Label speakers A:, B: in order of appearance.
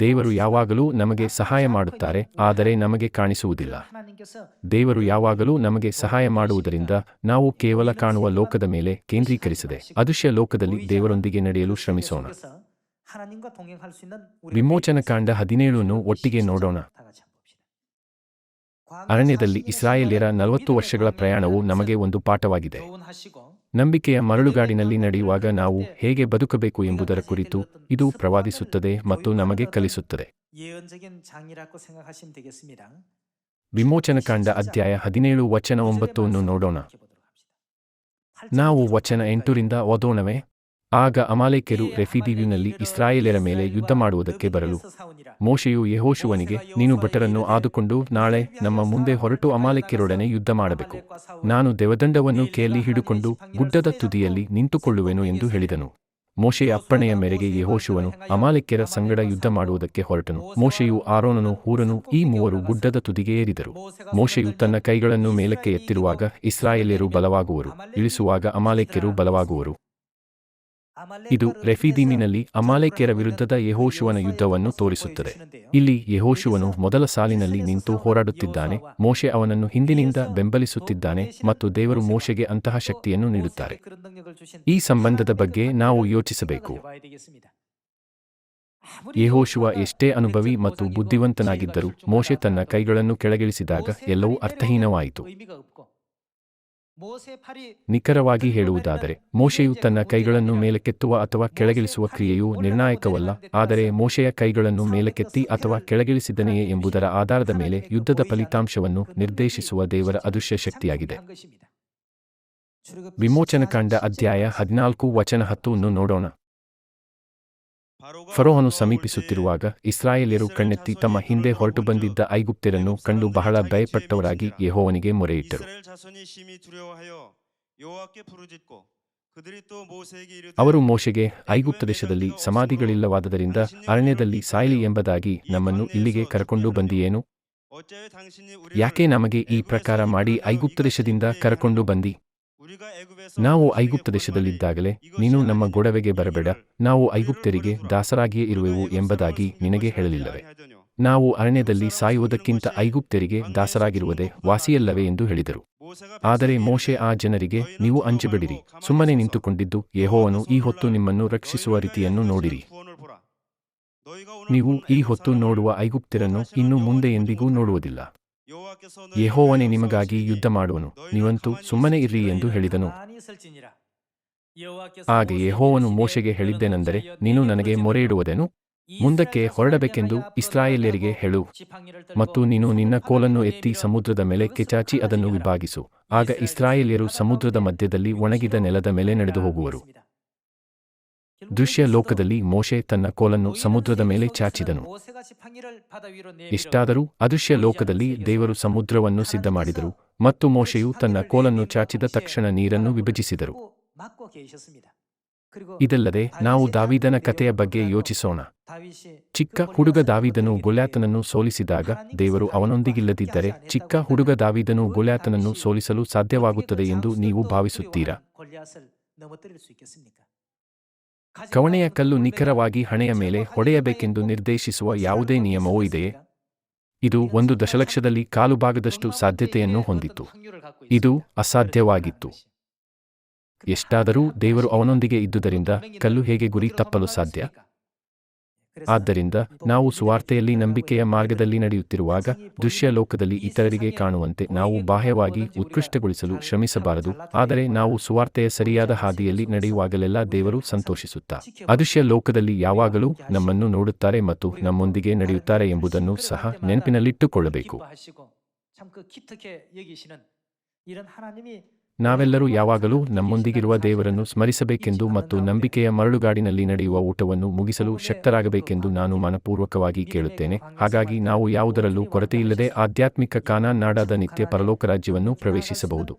A: ದೇವರು ಯಾವಾಗಲೂ ನಮಗೆ ಸಹಾಯ ಮಾಡುತ್ತಾರೆ, ಆದರೆ ನಮಗೆ ಕಾಣಿಸುವುದಿಲ್ಲ. ದೇವರು ಯಾವಾಗಲೂ ನಮಗೆ ಸಹಾಯ ಮಾಡುವುದರಿಂದ ನಾವು ಕೇವಲ ಕಾಣುವ ಲೋಕದ ಮೇಲೆ ಕೇಂದ್ರೀಕರಿಸದೆ ಅದೃಶ್ಯ ಲೋಕದಲ್ಲಿ ದೇವರೊಂದಿಗೆ ನಡೆಯಲು ಶ್ರಮಿಸೋಣ. ವಿಮೋಚನಕಾಂಡ ಹದಿನೇಳನ್ನು ಒಟ್ಟಿಗೆ ನೋಡೋಣ. ಅರಣ್ಯದಲ್ಲಿ ಇಸ್ರಾಯೇಲ್ಯರ ನಲವತ್ತು ವರ್ಷಗಳ ಪ್ರಯಾಣವು ನಮಗೆ ಒಂದು ಪಾಠವಾಗಿದೆ. ನಂಬಿಕೆಯ ಮರಳುಗಾಡಿನಲ್ಲಿ ನಡೆಯುವಾಗ ನಾವು ಹೇಗೆ ಬದುಕಬೇಕು ಎಂಬುದರ ಕುರಿತು ಇದು ಪ್ರವಾದಿಸುತ್ತದೆ ಮತ್ತು ನಮಗೆ ಕಲಿಸುತ್ತದೆ. ವಿಮೋಚನಕಾಂಡ ಅಧ್ಯಾಯ ಹದಿನೇಳು, ವಚನ ಒಂಬತ್ತು ಅನ್ನು ನೋಡೋಣ. ನಾವು ವಚನ ಎಂಟರಿಂದ ಓದೋಣವೇ? ಆಗ ಅಮಾಲೇಕ್ಯರು ರೆಫಿದೀವಿನಲ್ಲಿ ಇಸ್ರಾಯೇಲರ ಮೇಲೆ ಯುದ್ಧ ಮಾಡುವುದಕ್ಕೆ ಬರಲು. ಮೋಶೆಯು ಯಹೋಶುವನಿಗೆ, ನೀನು ಭಟರನ್ನು ಆದುಕೊಂಡು ನಾಳೆ ನಮ್ಮ ಮುಂದೆ ಹೊರಟು ಅಮಾಲೇಕ್ಯರೊಡನೆ ಯುದ್ಧ ಮಾಡಬೇಕು. ನಾನು ದೇವದಂಡವನ್ನು ಕೇಲಿ ಹಿಡುಕೊಂಡು ಗುಡ್ಡದ ತುದಿಯಲ್ಲಿ ನಿಂತುಕೊಳ್ಳುವೆನು ಎಂದು ಹೇಳಿದನು. ಮೋಶೆಯ ಅಪ್ಪಣೆಯ ಮೇರೆಗೆ ಯಹೋಶುವನು ಅಮಾಲೇಕ್ಯರ ಸಂಗಡ ಯುದ್ಧ ಮಾಡುವುದಕ್ಕೆ ಹೊರಟನು. ಮೋಶೆಯು ಆರೋನನು ಹೂರನು ಈ ಮೂವರು ಗುಡ್ಡದ ತುದಿಗೆ ಏರಿದರು. ಮೋಶೆಯು ತನ್ನ ಕೈಗಳನ್ನು ಮೇಲಕ್ಕೆ ಎತ್ತಿರುವಾಗ ಇಸ್ರಾಯೇಲ್ಯರು ಬಲವಾಗುವರು. ಇಳಿಸುವಾಗ ಅಮಾಲೇಕ್ಯರು ಬಲವಾಗುವರು. ಇದು ರೆಫಿದೀಮಿನಲ್ಲಿ ಅಮಾಲೇಕ್ಯರ ವಿರುದ್ಧದ ಯಹೋಶುವನ ಯುದ್ಧವನ್ನು ತೋರಿಸುತ್ತದೆ. ಇಲ್ಲಿ ಯಹೋಶುವನು ಮೊದಲ ಸಾಲಿನಲ್ಲಿ ನಿಂತು ಹೋರಾಡುತ್ತಿದ್ದಾನೆ, ಮೋಶೆ ಅವನನ್ನು ಹಿಂದಿನಿಂದ ಬೆಂಬಲಿಸುತ್ತಿದ್ದಾನೆ ಮತ್ತು ದೇವರು ಮೋಶೆಗೆ ಅಂತಹ ಶಕ್ತಿಯನ್ನು ನೀಡುತ್ತಾರೆ. ಈ ಸಂಬಂಧದ ಬಗ್ಗೆ ನಾವು ಯೋಚಿಸಬೇಕು. ಯೆಹೋಶುವ ಎಷ್ಟೇ ಅನುಭವಿ ಮತ್ತು ಬುದ್ಧಿವಂತನಾಗಿದ್ದರೂ ಮೋಶೆ ತನ್ನ ಕೈಗಳನ್ನು ಕೆಳಗಿಳಿಸಿದಾಗ ಎಲ್ಲವೂ ಅರ್ಥಹೀನವಾಯಿತು. ನಿಖರವಾಗಿ ಹೇಳುವುದಾದರೆ ಮೋಶೆಯು ತನ್ನ ಕೈಗಳನ್ನು ಮೇಲಕ್ಕೆತ್ತುವ ಅಥವಾ ಕೆಳಗಿಳಿಸುವ ಕ್ರಿಯೆಯು ನಿರ್ಣಾಯಕವಲ್ಲ ಆದರೆ ಮೋಶೆಯ ಕೈಗಳನ್ನು ಮೇಲಕ್ಕೆತ್ತಿ ಅಥವಾ ಕೆಳಗಿಳಿಸಿದನೆಯೇ ಎಂಬುದರ ಆಧಾರದ ಮೇಲೆ ಯುದ್ಧದ ಫಲಿತಾಂಶವನ್ನು ನಿರ್ದೇಶಿಸುವ ದೇವರ ಅದೃಶ್ಯ ಶಕ್ತಿಯಾಗಿದೆ. ವಿಮೋಚನಕಾಂಡ ಅಧ್ಯಾಯ ಹದಿನಾಲ್ಕು ವಚನ ಹತ್ತನ್ನು ನೋಡೋಣ. ಫರೋಹನು ಸಮೀಪಿಸುತ್ತಿರುವಾಗ ಇಸ್ರಾಯೇಲ್ಯರು ಕಣ್ಣೆತ್ತಿ ತಮ್ಮ ಹಿಂದೆ ಹೊರಟು ಬಂದಿದ್ದ ಐಗುಪ್ತ್ಯರನ್ನು ಕಂಡು ಬಹಳ ಭಯಪಟ್ಟವರಾಗಿ ಯೆಹೋವನಿಗೆ ಮೊರೆಯಿಟ್ಟರು. ಅವರು ಮೋಶೆಗೆ, ಐಗುಪ್ತ ದೇಶದಲ್ಲಿ ಸಮಾಧಿಗಳಿಲ್ಲವಾದದರಿಂದ ಅರಣ್ಯದಲ್ಲಿ ಸಾಯಿಲಿ ಎಂಬುದಾಗಿ ನಮ್ಮನ್ನು ಇಲ್ಲಿಗೆ ಕರಕೊಂಡು ಬಂದಿಯೇನು? ಯಾಕೆ ನಮಗೆ ಈ ಪ್ರಕಾರ ಮಾಡಿ ಐಗುಪ್ತ ದೇಶದಿಂದ ಕರಕೊಂಡು ಬಂದಿ? ನಾವು ಐಗುಪ್ತ ದೇಶದಲ್ಲಿದ್ದಾಗಲೇ ನೀನು ನಮ್ಮ ಗೊಡವೆಗೆ ಬರಬೇಡ. ನಾವು ಐಗುಪ್ತರಿಗೆ ದಾಸರಾಗಿಯೇ ಇರುವೆವು ಎಂಬುದಾಗಿ ನಿನಗೆ ಹೇಳಲಿಲ್ಲವೆ ನಾವು ಅರಣ್ಯದಲ್ಲಿ ಸಾಯುವುದಕ್ಕಿಂತ ಐಗುಪ್ತರಿಗೆ ದಾಸರಾಗಿರುವುದೇ ವಾಸಿಯಲ್ಲವೇ ಎಂದು ಹೇಳಿದರು. ಆದರೆ ಮೋಶೆ ಆ ಜನರಿಗೆ ನೀವು ಅಂಜಬೇಡಿರಿ. ಸುಮ್ಮನೆ ನಿಂತುಕೊಂಡಿದ್ದು ಯೆಹೋವನು ಈ ಹೊತ್ತು ನಿಮ್ಮನ್ನು ರಕ್ಷಿಸುವ ರೀತಿಯನ್ನು ನೋಡಿರಿ. ನೀವು ಈ ಹೊತ್ತು ನೋಡುವ
B: ಐಗುಪ್ತಿರನ್ನು
A: ಇನ್ನು ಮುಂದೆ ಎಂದಿಗೂ ನೋಡುವುದಿಲ್ಲ. ಯೆಹೋವನೇ ನಿಮಗಾಗಿ ಯುದ್ಧ ಮಾಡುವನು. ನೀವಂತೂ ಸುಮ್ಮನೆ ಇರ್ರಿ ಎಂದು ಹೇಳಿದನು. ಆಗ ಯೆಹೋವನು ಮೋಶೆಗೆ ಹೇಳಿದ್ದೇನೆಂದರೆ ನೀನು ನನಗೆ ಮೊರೆ ಇಡುವುದೇನು? ಮುಂದಕ್ಕೆ ಹೊರಡಬೇಕೆಂದು ಇಸ್ರಾಯೇಲ್ಯರಿಗೆ ಹೇಳು. ಮತ್ತು ನೀನು ನಿನ್ನ ಕೋಲನ್ನು ಎತ್ತಿ ಸಮುದ್ರದ ಮೇಲೆ ಕೆಚಾಚಿ ಅದನ್ನು ವಿಭಾಗಿಸು ಆಗ ಇಸ್ರಾಯೇಲ್ಯರು ಸಮುದ್ರದ ಮಧ್ಯದಲ್ಲಿ ಒಣಗಿದ ನೆಲದ ಮೇಲೆ ನಡೆದು ಹೋಗುವರು ದೃಶ್ಯ ಲೋಕದಲ್ಲಿ ಮೋಶೆ ತನ್ನ ಕೋಲನ್ನು ಸಮುದ್ರದ ಮೇಲೆ ಚಾಚಿದನು. ಇಷ್ಟಾದರೂ ಅದೃಶ್ಯ ಲೋಕದಲ್ಲಿ ದೇವರು ಸಮುದ್ರವನ್ನು ಸಿದ್ಧ ಮಾಡಿದರು ಮತ್ತು ಮೋಶೆಯು ತನ್ನ ಕೋಲನ್ನು ಚಾಚಿದ ತಕ್ಷಣ ನೀರನ್ನು ವಿಭಜಿಸಿದರು. ಇದಲ್ಲದೆ ನಾವು ದಾವೀದನ ಕಥೆಯ ಬಗ್ಗೆ ಯೋಚಿಸೋಣ. ಚಿಕ್ಕ ಹುಡುಗ ದಾವಿದನು ಗುಲ್ಯಾತನನ್ನು ಸೋಲಿಸಿದಾಗ ದೇವರು ಅವನೊಂದಿಗಿಲ್ಲದಿದ್ದರೆ ಚಿಕ್ಕ ಹುಡುಗ ದಾವಿದನು ಗುಲ್ಯಾತನನ್ನು ಸೋಲಿಸಲು ಸಾಧ್ಯವಾಗುತ್ತದೆ ಎಂದು ನೀವು ಭಾವಿಸುತ್ತೀರಾ? ಕವಣೆಯ ಕಲ್ಲು ನಿಖರವಾಗಿ ಹಣೆಯ ಮೇಲೆ ಹೊಡೆಯಬೇಕೆಂದು ನಿರ್ದೇಶಿಸುವ ಯಾವುದೇ ನಿಯಮವೂ ಇದೆಯೇ? ಇದು ಒಂದು ದಶಲಕ್ಷದಲ್ಲಿ ಕಾಲು ಭಾಗದಷ್ಟು ಸಾಧ್ಯತೆಯನ್ನು ಹೊಂದಿತ್ತು. ಇದು ಅಸಾಧ್ಯವಾಗಿತ್ತು. ಎಷ್ಟಾದರೂ ದೇವರು ಅವನೊಂದಿಗೆ ಇದ್ದುದರಿಂದ ಕಲ್ಲು ಹೇಗೆ ಗುರಿ ತಪ್ಪಲು ಸಾಧ್ಯ? ಆದ್ದರಿಂದ ನಾವು ಸುವಾರ್ತೆಯಲ್ಲಿ ನಂಬಿಕೆಯ ಮಾರ್ಗದಲ್ಲಿ ನಡೆಯುತ್ತಿರುವಾಗ ದೃಶ್ಯ ಲೋಕದಲ್ಲಿ ಇತರರಿಗೆ ಕಾಣುವಂತೆ ನಾವು ಬಾಹ್ಯವಾಗಿ ಉತ್ಕೃಷ್ಟಗೊಳಿಸಲು ಶ್ರಮಿಸಬಾರದು. ಆದರೆ ನಾವು ಸುವಾರ್ತೆಯ ಸರಿಯಾದ ಹಾದಿಯಲ್ಲಿ ನಡೆಯುವಾಗಲೆಲ್ಲ ದೇವರು ಸಂತೋಷಿಸುತ್ತಾ, ಅದೃಶ್ಯ ಲೋಕದಲ್ಲಿ ಯಾವಾಗಲೂ ನಮ್ಮನ್ನು ನೋಡುತ್ತಾರೆ ಮತ್ತು ನಮ್ಮೊಂದಿಗೆ ನಡೆಯುತ್ತಾರೆ ಎಂಬುದನ್ನು ಸಹ ನೆನಪಿನಲ್ಲಿಟ್ಟುಕೊಳ್ಳಬೇಕು. ನಾವೆಲ್ಲರೂ ಯಾವಾಗಲೂ ನಮ್ಮೊಂದಿಗಿರುವ ದೇವರನ್ನು ಸ್ಮರಿಸಬೇಕೆಂದು ಮತ್ತು ನಂಬಿಕೆಯ ಮರಳುಗಾಡಿನಲ್ಲಿ ನಡೆಯುವ ಊಟವನ್ನು ಮುಗಿಸಲು ಶಕ್ತರಾಗಬೇಕೆಂದು ನಾನು ಮನಪೂರ್ವಕವಾಗಿ ಕೇಳುತ್ತೇನೆ. ಹಾಗಾಗಿ ನಾವು ಯಾವುದರಲ್ಲೂ ಕೊರತೆಯಿಲ್ಲದೆ ಆಧ್ಯಾತ್ಮಿಕ ಕಾನಾನ್ನಾಡಾದ ನಿತ್ಯ ಪರಲೋಕ ರಾಜ್ಯವನ್ನು ಪ್ರವೇಶಿಸಬಹುದು.